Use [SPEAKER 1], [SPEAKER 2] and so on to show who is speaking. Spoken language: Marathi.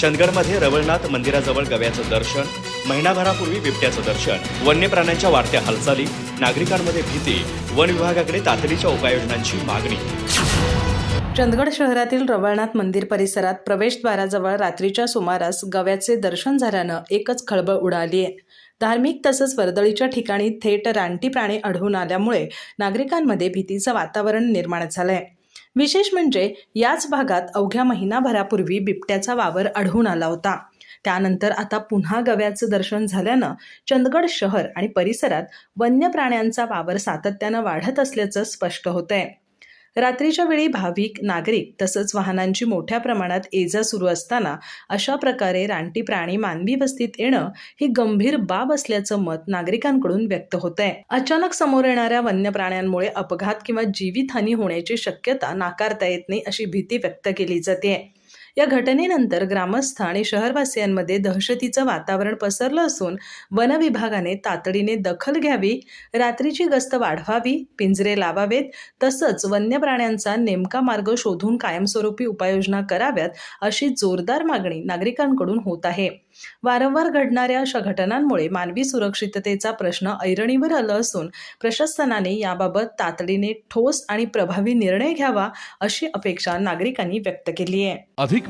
[SPEAKER 1] चंदगडमध्ये रवळनाथ मंदिराजवळ गव्याचं दर्शन महिनाभरापूर्वी बिबट्याचं दर्शन वन्य प्राण्यांच्या वाढत्या हालचाली नागरिकांमध्ये भीती वन विभागाकडे तातडीच्या उपाययोजनांची मागणी.
[SPEAKER 2] चंदगड शहरातील रवळनाथ मंदिर परिसरात प्रवेशद्वाराजवळ रात्रीच्या सुमारास गव्याचे दर्शन झाल्यानं एकच खळबळ उडाली आहे धार्मिक तसंच वर्दळीच्या ठिकाणी थेट रानटी प्राणी आढळून आल्यामुळे नागरिकांमध्ये भीतीचं वातावरण निर्माण झालं आहे विशेष म्हणजे याच भागात अवघ्या महिनाभरापूर्वी बिबट्याचा वावर आढळून आला होता. त्यानंतर आता पुन्हा गव्याचं दर्शन झाल्यानं चंदगड शहर आणि परिसरात वन्य प्राण्यांचा वावर सातत्यानं वाढत असल्याचं स्पष्ट होतंय. रात्रीच्या वेळी भाविक नागरिक तसंच वाहनांची मोठ्या प्रमाणात ये जा सुरू असताना अशा प्रकारे रानटी प्राणी मानवी वस्तीत येणं ही गंभीर बाब असल्याचं मत नागरिकांकडून व्यक्त होत आहे अचानक समोर येणाऱ्या वन्य प्राण्यांमुळे अपघात किंवा जीवितहानी होण्याची शक्यता नाकारता येत नाही अशी भीती व्यक्त केली जाते या घटनेनंतर ग्रामस्थ आणि शहरवासियांमध्ये दहशतीचं वातावरण पसरलं असून वनविभागाने तातडीने दखल घ्यावी रात्रीची गस्त वाढवावी पिंजरे लावावेत तसंच वन्य प्राण्यांचा नेमका मार्ग शोधून कायमस्वरूपी उपाययोजना कराव्यात अशी जोरदार मागणी नागरिकांकडून होत आहे. वारंवार घडणाऱ्या अशा घटनांमुळे मानवी सुरक्षिततेचा प्रश्न ऐरणीवर आला असून प्रशासनाने याबाबत तातडीने ठोस आणि प्रभावी निर्णय घ्यावा अशी अपेक्षा नागरिकांनी व्यक्त केली आहे.
[SPEAKER 3] अधिक